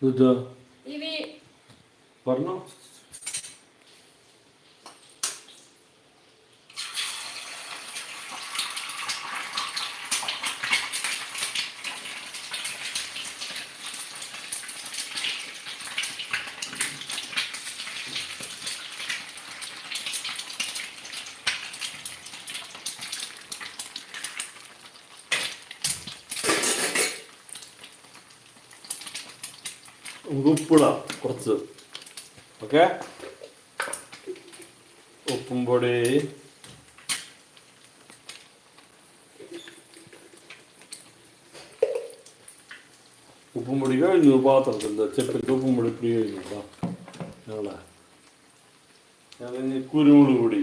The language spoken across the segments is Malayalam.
Ну да. Иви. Порно? ഉപ്പിടാം കുറച്ച്. ഓക്കെ? ഉപ്പും പൊടി. ഉപ്പും പൊടി കഴിഞ്ഞു പാത്രത്തിൽ ചെപ്പിട്ട് ഉപ്പും പൊടി പിടി കഴിഞ്ഞു കേട്ടോ ഞങ്ങളെ. കുരുമുളക് പൊടി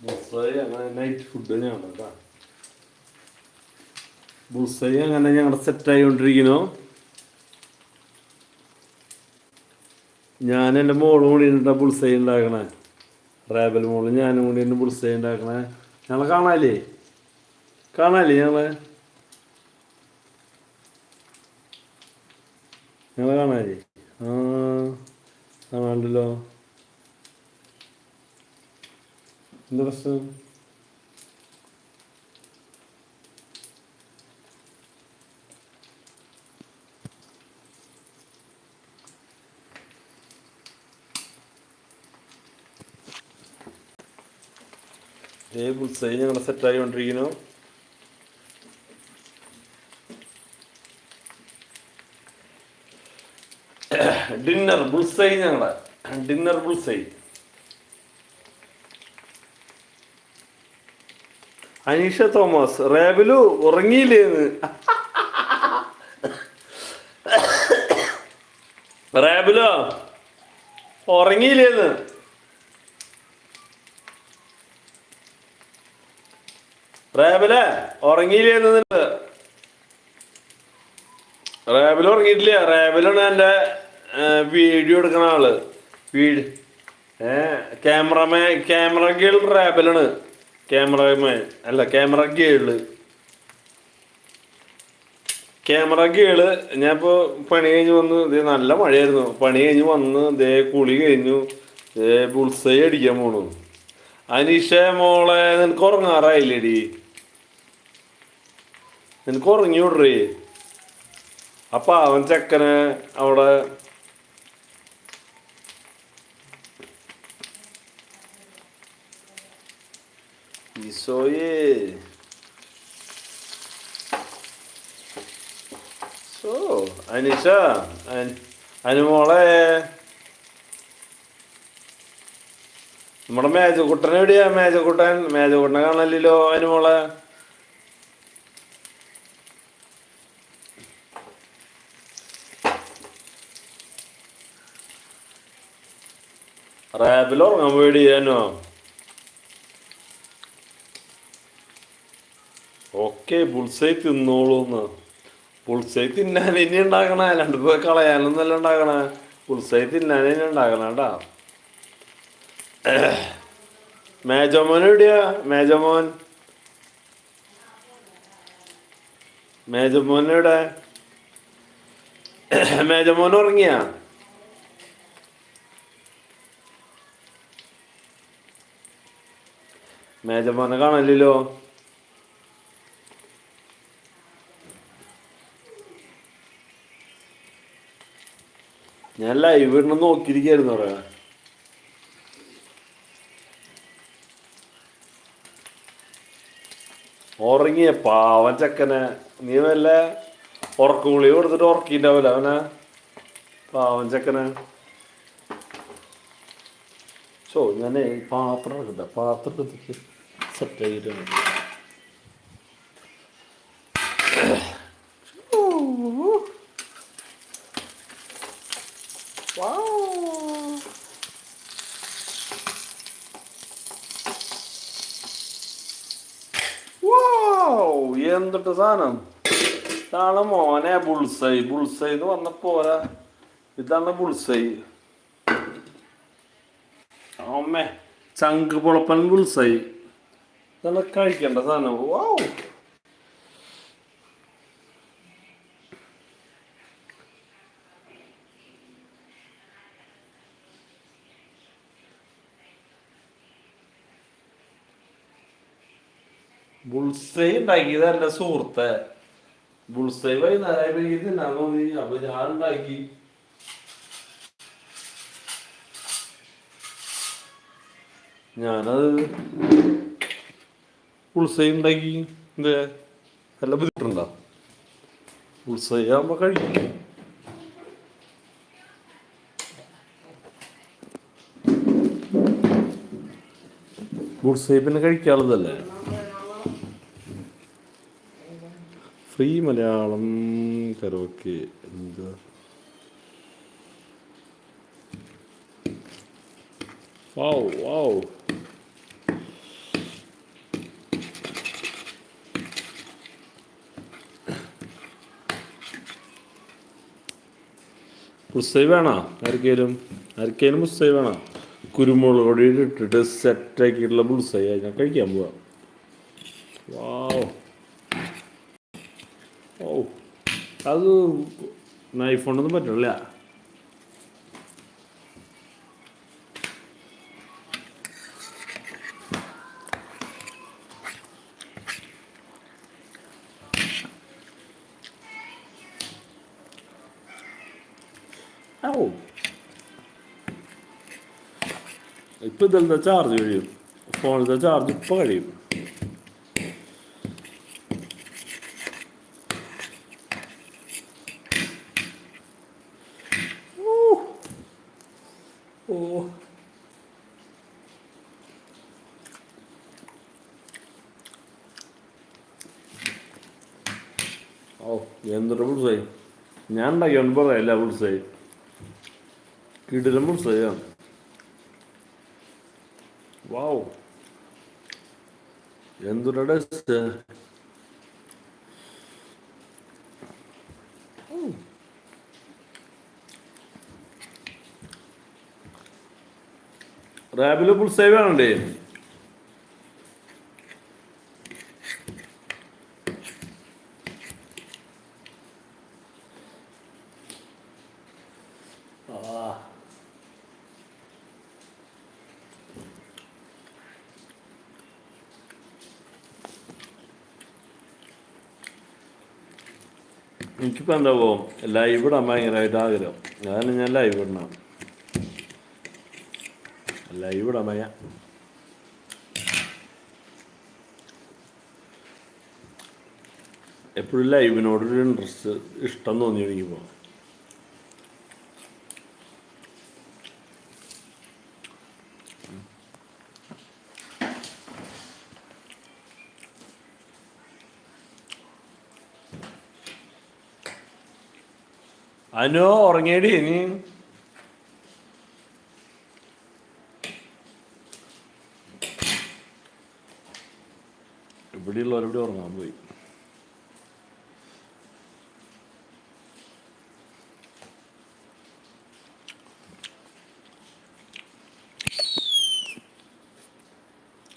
ബുൾസൈ അങ്ങനെ നൈറ്റ് ഫുഡ് തന്നെയാണ് കേട്ടോ ഞങ്ങൾ അങ്ങനെ ഞങ്ങളുടെ സെറ്റായിക്കൊണ്ടിരിക്കുന്നു. ഞാൻ എന്റെ മോളും കൂടി ഉണ്ടാ ബുൾസൈ ഉണ്ടാക്കണേ. റേബൽ മോൾ ഞാനും കൂടി ഉണ്ട് ബുൾസൈ ഉണ്ടാക്കണേ. ഞങ്ങളെ കാണാല്ലേ കാണാല്ലേ ഞങ്ങളെ? ഞങ്ങളെ കാണാല്ലേ ആ കാണാണ്ടല്ലോ എന്താ പ്രശ്നം? ഏ ബുൾസൈ ഞങ്ങൾ സെറ്റായി കൊണ്ടിരിക്കുന്നു ഡിന്നർ ബുൾസൈ ഞങ്ങളെ. ഡിന്നർ ബുൾസൈ അനീഷ തോമസ് റേബലു ഉറങ്ങിയില്ലേന്ന്. റേബലോ ഉറങ്ങിയില്ലേന്ന്. റേബലെ ഉറങ്ങിയില്ലേ നിങ്ങൾ? റേബൽ ഉറങ്ങിയിട്ടില്ല. റേബലാണ് എന്റെ വീഡിയോ എടുക്കണ ആൾ. വീട് ഏ ക്യാമറമാൻ ക്യാമറ ഗേൾ റേബലാണ്. ക്യാമറമാൻ അല്ല ക്യാമറ ഗേൾ. ക്യാമറ ഗേൾ ഞാൻ ഇപ്പോൾ പണി കഴിഞ്ഞ് വന്ന് ഇതേ നല്ല മഴയായിരുന്നു. പണി കഴിഞ്ഞ് വന്ന് ദേ കുളി കഴിഞ്ഞു. ദേ ബുൾസൈ അടിക്കാൻ പോണു. അനീഷ മോളെ നിനക്ക് ഉറങ്ങാറായില്ലേടി? നിനക്ക് ഉറങ്ങി വിടറേ അപ്പൊ അവൻ ചെക്കനെ അവിടെ. ഈശോയേ. സോ അനീഷ അനുമോളെ നമ്മുടെ മേജക്കുട്ടൻ എവിടെയാ? മേജക്കുട്ടൻ മേജക്കുട്ടനെ കാണലില്ലോ അനുമോളെ റാബിൽ ഉറങ്ങാൻ പേടിയാനോ ഓക്കെ ബുൾസൈ തിന്നോളൂന്ന് ബുൾസൈ തിന്നാൻ ഇനി ഉണ്ടാക്കണേ അല്ലാണ്ട് പോയി കളയാനൊന്നല്ല ഉണ്ടാക്കണേ ബുൾസൈ തിന്നാൻ ഇനി ഉണ്ടാക്കണ കേട്ടാ മേജോമോൻ എവിടെയാ മേജമോൻ മേജമോൻ എവിടെ മേജമോൻ ഉറങ്ങിയാ മേജമോനെ കാണല്ലോ ഞാൻ ലൈവ് ഇടണം നോക്കിയിരിക്കായിരുന്നു പറയാ ഉറങ്ങിയ പാവൻ ചക്കനെ. നീ വല്ല ഉറക്കുകുളി കൊടുത്തിട്ട് ഉറക്കിണ്ടാവില്ല അവനെ? പാവൻ ചക്കനെ. സോ ഞാൻ പാത്രം എടുക്കട്ടെ പാത്രം എടുത്തിട്ട് സെറ്റ് ചെയ്തിട്ടുണ്ട് എന്ത് എന്തിട്ട് സാധനം? ഇതാണ് മോനെ ബുൾസൈ. ബുൾസൈ എന്ന് ഇതാണ് ബുൾസൈ. അമ്മേ ചങ്ക് പൊളപ്പൻ ബുൾസൈ. ഇതാണ് കഴിക്കേണ്ട സാധനം? വാവ് ബുൾസൈ ഉണ്ടാക്കിയത് എന്റെ സുഹൃത്തെ. ബുൾസൈ വൈകുന്നേരം എനിക്ക് തിന്നാൻ തോന്നി. അപ്പൊ ഞാൻ ഉണ്ടാക്കി. ഞാനത് ബുൾസൈ ഉണ്ടാക്കി നല്ല ബുദ്ധിമുട്ടുണ്ടോ? ബുൾസൈ ആകുമ്പോ കഴിക്കും ബുൾസൈ പിന്നെ കഴിക്കാനുള്ളതല്ലേ ഫ്രീ മലയാളം കരോക്കെ എന്താ? വാവ് വാവ് മുസ്സൈ വേണോ? ആർക്കേലും? ആർക്കേലും മുസ്സൈ വേണോ? കുരുമുളക് പൊടി ഇട്ടിട്ട് സെറ്റാക്കിയിട്ടുള്ള ബുൾസൈ ഞാൻ കഴിക്കാൻ പോവാം. വാവ് ഓ അത് നൈഫ് കൊണ്ടൊന്നും പറ്റില്ല ഓ ഇപ്പൊ ഇതിലത്തെ ചാർജ് കഴിയും ഫോണിലത്തെ ചാർജ് ഇപ്പം കഴിയും ഓ ഓ എന്തൊരു ബുൾസായി ഞാൻ ഉണ്ടാക്കിയോണ്ട് പറയല്ല ബുൾസായി കിടിലം ബുൾസായാണ് വാവ് എന്തൊരു ടേസ്റ്റ് റാബിൽ ബുൾസായി വേണണ്ടേ ആ എനിക്കിപ്പോൾ എന്താവോ ലൈവ് ഇടാൻ ഭയങ്കരമായിട്ട് ആഗ്രഹം അതാണ് ഞാൻ ലൈവ് ഇടണം. ലൈവ് ഇടാൻ ഭയ എപ്പോഴും ലൈവിനോടൊരു ഇൻട്രസ്റ്റ് ഇഷ്ടം തോന്നി എനിക്കിപ്പോൾ അനു ഉറങ്ങിയടി നീ. ഇവിടെയുള്ളവരെവിടെ ഉറങ്ങാൻ പോയി.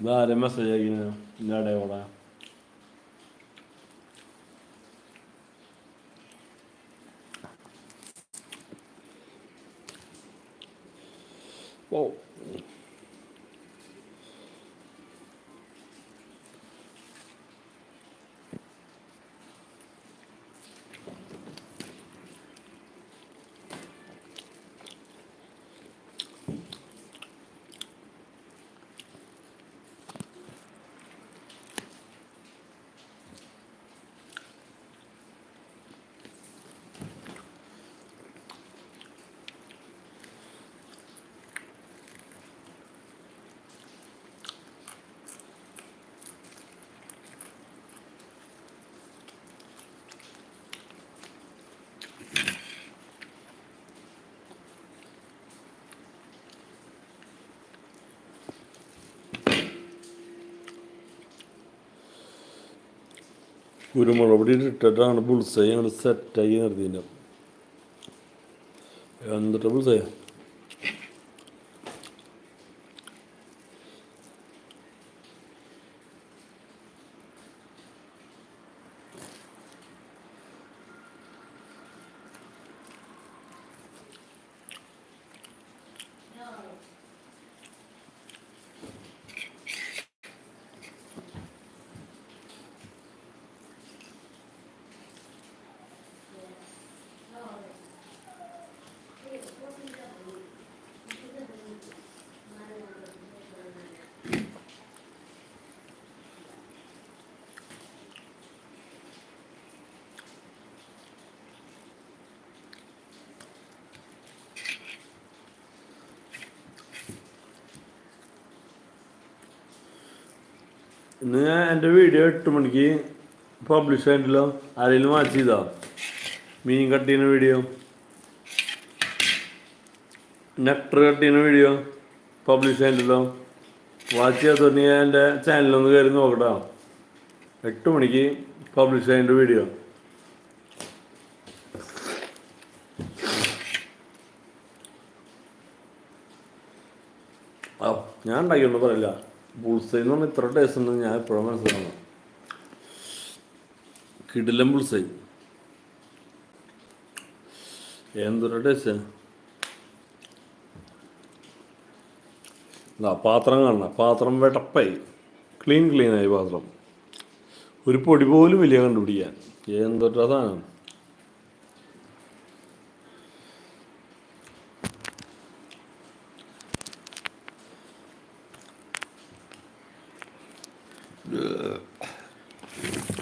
ഇതാരെ മെസ്സേജ് അയക്കുന്നു ഇല്ലാടെ ഓടാ ഓ കുരുമുളക് ഇട്ടിട്ടാണ് ബുൾസൈ ഞങ്ങൾ സെറ്റാക്കി നിർത്തിന്റെ എന്നിട്ട് ബുൾസൈ ഇന്ന് എന്റെ വീഡിയോ എട്ട് മണിക്ക് പബ്ലിഷ് ആയിട്ടില്ല ആരെങ്കിലും വാച്ച് ചെയ്താ? മീൻ കട്ട് ചെയ്യുന്ന വീഡിയോ നെക്ടർ കട്ട് ചെയ്യുന്ന വീഡിയോ പബ്ലിഷ് ആയിട്ടില്ല വാച്ച് ചെയ്യാത്തോണ്ടെങ്കിൽ എന്റെ ചാനലൊന്ന് കയറി നോക്കട്ടോ. എട്ട് മണിക്ക് പബ്ലിഷ് ആയതിന്റെ വീഡിയോ ഞാൻ ഉണ്ടാക്കിയൊന്നും പറയില്ല. ബുൾസൈ എന്ന് പറഞ്ഞാൽ ഇത്ര ടേസ്റ്റ് ഉണ്ടെന്ന് ഞാൻ എപ്പോഴും മനസ്സിലാക്കണം കിടിലം ബുൾസൈ എന്തൊരു ടേസ്റ്റ് ആ. പാത്രം കാണണം പാത്രം വെട്ടപ്പായി ക്ലീൻ ക്ലീനായി പാത്രം. ഒരു പൊടി പോലും വലിയ കണ്ടുപിടിക്കാൻ. എന്തൊരു സാധനം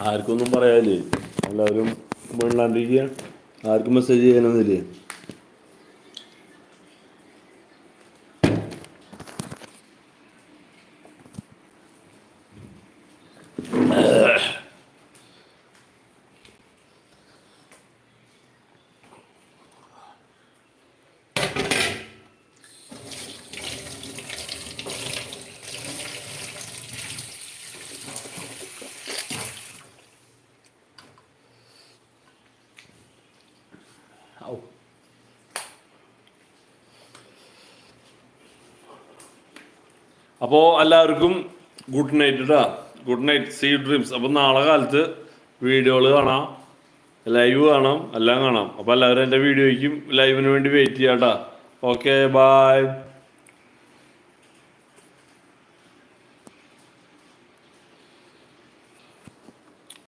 ആർക്കൊന്നും പറയാല്ലേ എല്ലാവരും വീണില്ലാണ്ടിരിക്കുക ആർക്കും മെസ്സേജ് ചെയ്യാനൊന്നുമില്ലേ അപ്പോൾ എല്ലാവർക്കും ഗുഡ് നൈറ്റ് കേട്ടോ ഗുഡ് നൈറ്റ് സീ ഡ്രീംസ് അപ്പോൾ നാളെ കാലത്ത് വീഡിയോകൾ കാണാം ലൈവ് കാണാം എല്ലാം കാണാം. അപ്പോൾ എല്ലാവരും എന്റെ വീഡിയോയ്ക്കും ലൈവിന് വേണ്ടി വെയിറ്റ് ചെയ്യാം കേട്ടോ ഓക്കെ ബായ്